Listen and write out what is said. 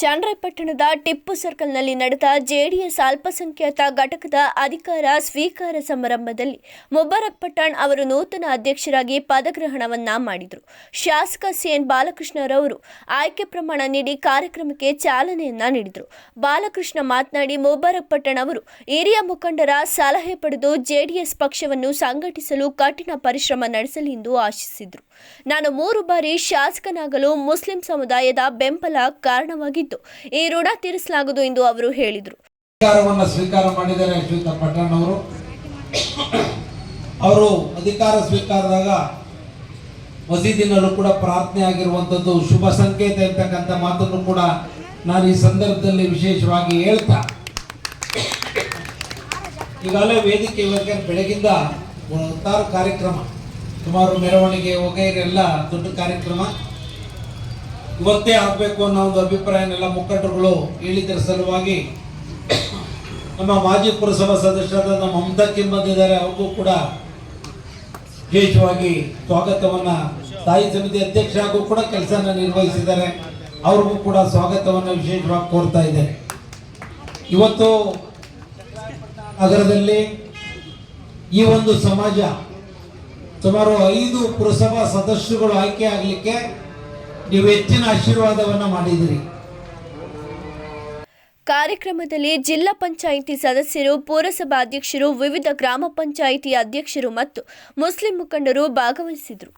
ಚನ್ನರಾಯಪಟ್ಟಣದ ಟಿಪ್ಪು ಸರ್ಕಲ್ನಲ್ಲಿ ನಡೆದ ಜೆಡಿಎಸ್ ಅಲ್ಪಸಂಖ್ಯಾತ ಘಟಕದ ಅಧಿಕಾರ ಸ್ವೀಕಾರ ಸಮಾರಂಭದಲ್ಲಿ ಮುಬಾರಕ್ ಪಠಾಣ್ ಅವರು ನೂತನ ಅಧ್ಯಕ್ಷರಾಗಿ ಪದಗ್ರಹಣವನ್ನ ಮಾಡಿದರು. ಶಾಸಕ ಸಿಎನ್ ಬಾಲಕೃಷ್ಣರವರು ಆಯ್ಕೆ ಪ್ರಮಾಣ ನೀಡಿ ಕಾರ್ಯಕ್ರಮಕ್ಕೆ ಚಾಲನೆಯನ್ನ ನೀಡಿದರು. ಬಾಲಕೃಷ್ಣ ಮಾತನಾಡಿ, ಮುಬಾರಕ್ ಪಠಾಣ್ ಅವರು ಹಿರಿಯ ಮುಖಂಡರ ಸಲಹೆ ಪಡೆದು ಜೆಡಿಎಸ್ ಪಕ್ಷವನ್ನು ಸಂಘಟಿಸಲು ಕಠಿಣ ಪರಿಶ್ರಮ ನಡೆಸಲಿ ಎಂದು ಆಶಿಸಿದರು. ನಾನು ಮೂರು ಬಾರಿ ಶಾಸಕನಾಗಲು ಮುಸ್ಲಿಂ ಸಮುದಾಯದ ಬೆಂಬಲ ಕಾರಣವಾಗಿದ್ದು ಈ ಋಣ ತೀರಿಸಲಾಗುವುದು ಎಂದು ಅವರು ಹೇಳಿದರು. ಸ್ವೀಕಾರ ಮಾಡಿದ್ದಾರೆ ಅವರು ಅವರು ಅಧಿಕಾರ ಸ್ವೀಕಾರದಾಗ ಮಸೀದಿನಲ್ಲೂ ಕೂಡ ಪ್ರಾರ್ಥನೆ ಆಗಿರುವಂಥದ್ದು ಶುಭ ಸಂಕೇತ ಇರ್ತಕ್ಕಂಥ ಮಾತನ್ನು ಕೂಡ ನಾನು ಈ ಸಂದರ್ಭದಲ್ಲಿ ವಿಶೇಷವಾಗಿ ಹೇಳ್ತಾ. ಈಗಾಗಲೇ ವೇದಿಕೆ ಇವತ್ತಿನ ಬೆಳಗಿಂದ ಹತ್ತಾರು ಕಾರ್ಯಕ್ರಮ, ಸುಮಾರು ಮೆರವಣಿಗೆ ವಗೈರೆಲ್ಲ ದೊಡ್ಡ ಕಾರ್ಯಕ್ರಮ. ಇವತ್ತೇ ಆಗಬೇಕು ಅನ್ನೋ ಒಂದು ಅಭಿಪ್ರಾಯನೆಲ್ಲ ಮುಖಂಡರುಗಳು ಹೇಳಿದ್ದರ ಸಲುವಾಗಿ ನಮ್ಮ ಮಾಜಿ ಪುರಸಭಾ ಸದಸ್ಯರಾದ ನಮ್ಮ ಮಮತಾ ಬಂದಿದ್ದಾರೆ ಅವ್ರಿಗೂ ಕೂಡ ವಿಶೇಷವಾಗಿ ಸ್ವಾಗತವನ್ನ ಸ್ಥಾಯಿ ಸಮಿತಿ ಅಧ್ಯಕ್ಷರಾಗೂ ಕೂಡ ಕೆಲಸನ ನಿರ್ವಹಿಸಿದ್ದಾರೆ. ಅವ್ರಿಗೂ ಕೂಡ ಸ್ವಾಗತವನ್ನ ವಿಶೇಷವಾಗಿ ಕೋರ್ತಾ ಇದೆ ಇವತ್ತು ನಗರದಲ್ಲಿ ಈ ಒಂದು ಸಮಾಜ ಸುಮಾರು ಐದು ಪುರಸಭಾ ಸದಸ್ಯರುಗಳು ಆಯ್ಕೆ ಆಗಲಿಕ್ಕೆ ನೀವು ಹೆಚ್ಚಿನ ಆಶೀರ್ವಾದವನ್ನ ಮಾಡಿದಿರಿ ಕಾರ್ಯಕ್ರಮದಲ್ಲಿ ಜಿಲ್ಲಾ ಪಂಚಾಯಿತಿ ಸದಸ್ಯರು, ಪುರಸಭಾಧ್ಯಕ್ಷರು, ವಿವಿಧ ಗ್ರಾಮ ಪಂಚಾಯಿತಿ ಅಧ್ಯಕ್ಷರು ಮತ್ತು ಮುಸ್ಲಿಂ ಮುಖಂಡರು ಭಾಗವಹಿಸಿದರು.